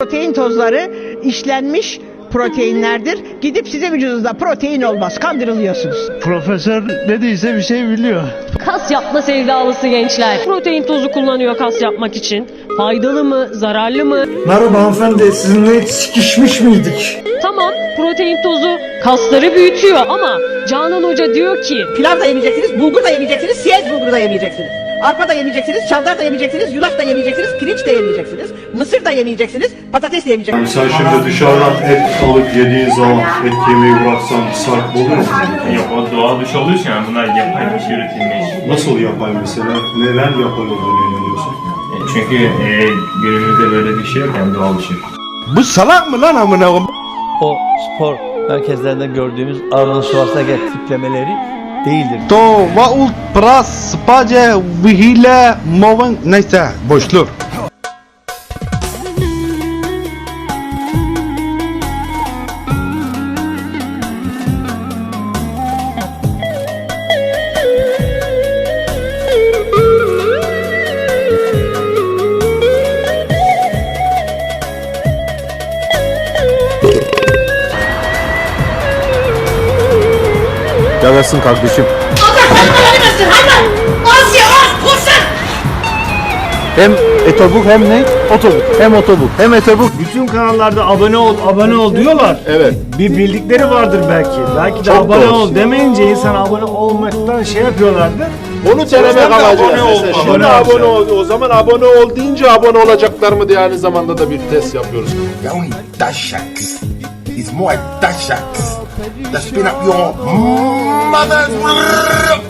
Protein tozları işlenmiş proteinlerdir. Gidip size vücudunuzda protein olmaz. Kandırılıyorsunuz. Profesör ne değilse bir şey biliyor. Kas yapma sevdalısı gençler. Protein tozu kullanıyor kas yapmak için. Faydalı mı, zararlı mı? Merhaba hanımefendi, sizinle hiç sikişmiş miydik? Tamam, protein tozu kasları büyütüyor ama Canan Hoca diyor ki Pilav da yemeyeceksiniz, bulgur da yemeyeceksiniz, siyez bulgur da yemeyeceksiniz. Arpa da yemeyeceksiniz, çavdar da yemeyeceksiniz, yulaf da yemeyeceksiniz, pirinç de yemeyeceksiniz, mısır da yemeyeceksiniz, patates de yemeyeceksiniz. Yani sen şimdi dışarıdan et alıp yediğin zaman et yemeyi bıraksan sarp olur mu? Yok o doğal dışı olduğu için yani bunlar yapay bir şey üretilmiş. Nasıl yapay mesela? Neden yapay olduğunu inanıyorsun? E, Çünkü e, günümüzde böyle bir şey yok yani doğal bir şey. Bu salak mı lan amına koyayım? o spor merkezlerinde gördüğümüz Arnold Schwarzenegger tiplemeleri değildir. To vault pras space vihile moven neyse boşluk. Yarasın kardeşim. Hem etobuk hem ne? Otobuk. Hem otobuk hem etobuk. Bütün kanallarda abone ol, abone ol diyorlar. Evet. Bir bildikleri vardır belki. Belki de Çok abone doğru. ol demeyince insan abone olmaktan şey yapıyorlardır. Bunu denemek amacı. abone ol. Abone Şimdi abone ol. O zaman abone ol deyince abone olacaklar mı diye aynı zamanda da bir test yapıyoruz. Only Dashaks. It's more Dashaks. Let's spin up your mother's.